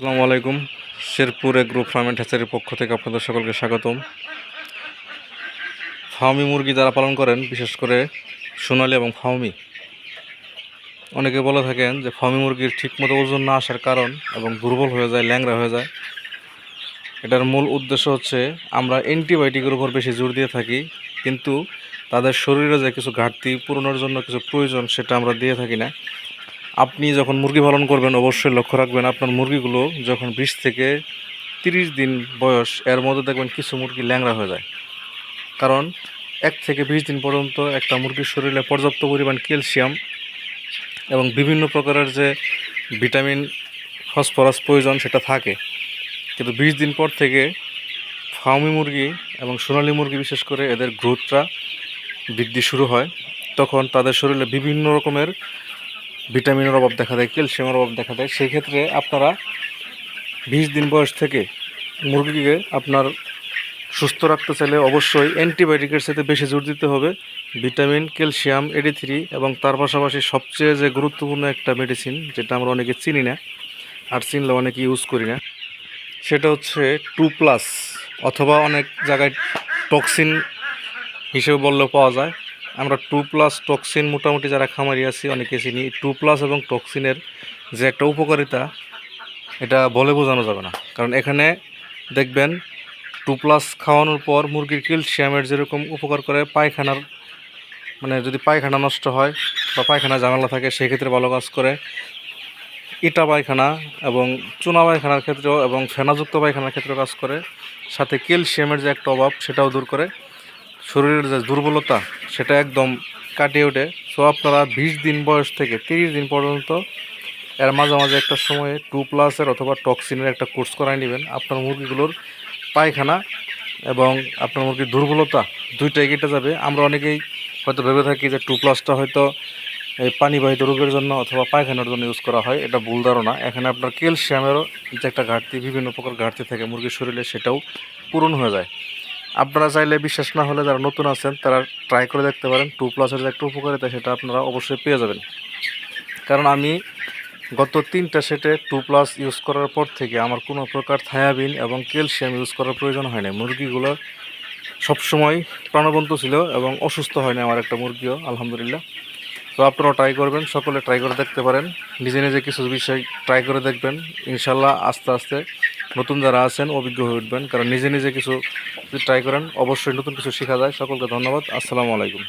আসসালামু আলাইকুম। Sherpur agro farm and হ্যাচারির পক্ষ থেকে আপনাদের সকলকে স্বাগতম। ফার্মি মুরগি যারা পালন করেন, বিশেষ করে সোনালি এবং ফার্মি অনেকে বলে থাকেন যে ফার্মি মুরগির ঠিকমতো ওজন না আসার কারণ এবং দুর্বল হয়ে যায় ল্যাংরা হয়ে যায়। এটার মূল উদ্দেশ্য হচ্ছে, আমরা অ্যান্টিবায়োটিকের উপর বেশি জোর দিয়ে থাকি, কিন্তু তাদের শরীরে যে কিছু ঘাটতি পূরণের জন্য কিছু প্রয়োজন সেটা আমরা দিয়ে থাকি না। আপনি যখন মুরগি পালন করবেন, অবশ্যই লক্ষ্য রাখবেন আপনার মুরগিগুলো যখন বিশ থেকে তিরিশ দিন বয়স, এর মধ্যে দেখবেন কিছু মুরগি ল্যাংড়া হয়ে যায়। কারণ এক থেকে বিশ দিন পর্যন্ত একটা মুরগির শরীরে পর্যাপ্ত পরিমাণ ক্যালসিয়াম এবং বিভিন্ন প্রকারের যে ভিটামিন, ফসফরাস প্রয়োজন সেটা থাকে। কিন্তু বিশ দিন পর থেকে ফার্মি মুরগি এবং সোনালী মুরগি, বিশেষ করে এদের গ্রোথটা বৃদ্ধি শুরু হয়। তখন তাদের শরীরে বিভিন্ন রকমের ভিটামিনের অভাব দেখা দেয়, ক্যালসিয়ামের অভাব দেখা দেয়। সেই ক্ষেত্রে আপনারা বিশ দিন বয়স থেকে মুরগিকে আপনার সুস্থ রাখতে চাইলে অবশ্যই অ্যান্টিবায়োটিকের সাথে বেশি জোর দিতে হবে। ভিটামিন, ক্যালসিয়াম এডি থ্রি এবং তার পাশাপাশি সবচেয়ে যে গুরুত্বপূর্ণ একটা মেডিসিন যেটা আমরা অনেকে চিনি না আর চিনলে অনেকে ইউজ করি না, সেটা হচ্ছে টু প্লাস অথবা অনেক জায়গায় টক্সিন হিসেবে বললেও পাওয়া যায়। আমরা টু প্লাস টক্সিন মোটামুটি যারা খামারি আছি অনেকে চিনি। টু প্লাস এবং টক্সিনের যে একটা উপকারিতা, এটা বলে বোঝানো যাবে না। কারণ এখানে দেখবেন টু প্লাস খাওয়ানোর পর মুরগির ক্যালসিয়ামের যেরকম উপকার করে, পায়খানার মানে যদি পায়খানা নষ্ট হয় বা পায়খানা জানালা থাকে, সেক্ষেত্রে ভালো কাজ করে। ইটা পায়খানা এবং চুনা পায়খানার ক্ষেত্রেও এবং ফেনাযুক্ত পায়খানার ক্ষেত্রেও কাজ করে। সাথে ক্যালসিয়ামের যে একটা অভাব, সেটাও দূর করে। শরীরের যে দুর্বলতা, সেটা একদম কাটিয়ে ওঠে। সো আপনারা বিশ দিন বয়স থেকে তিরিশ দিন পর্যন্ত এর মাঝে মাঝে একটা সময়ে টু প্লাসের অথবা টক্সিনের একটা কোর্স করাই নেবেন। আপনার মুরগিগুলোর পায়খানা এবং আপনার মুরগির দুর্বলতা দুইটাই কেটে যাবে। আমরা অনেকেই হয়তো ভেবে থাকি যে টু প্লাসটা হয়তো এই পানিবাহিত রোগের জন্য অথবা পায়খানার জন্য ইউজ করা হয়, এটা ভুল ধারণা। এখানে আপনার ক্যালসিয়ামেরও যে একটা ঘাটতি, বিভিন্ন প্রকার ঘাটতি থাকে মুরগির শরীরে, সেটাও পূরণ হয়ে যায়। আপনারা চাইলে বিশ্বাস না হলে যারা নতুন আছেন, তারা ট্রাই করে দেখতে পারেন। টু প্লাসের যে একটা উপকারিতা, সেটা আপনারা অবশ্যই পেয়ে যাবেন। কারণ আমি গত তিনটা সেটে টু প্লাস ইউজ করার পর থেকে আমার কোনো প্রকার থায়াবিন এবং ক্যালসিয়াম ইউজ করার প্রয়োজন হয় না মুরগিগুলো সবসময় প্রাণবন্ত ছিল এবং অসুস্থ হয় না আমার একটা মুরগিও, আলহামদুলিল্লাহ। তো আপনারাও ট্রাই করবেন, সকলে ট্রাই করে দেখতে পারেন। নিজে নিজে কিছু বিষয় ট্রাই করে দেখবেন। ইনশাল্লাহ আস্তে আস্তে নতুন যারা আছেন, অভিজ্ঞ হয়ে উঠবেন। কারণ নিজে নিজে কিছু ট্রাই করেন, অবশ্যই নতুন কিছু শেখা যায়। সকলকে ধন্যবাদ। আসসালামু আলাইকুম।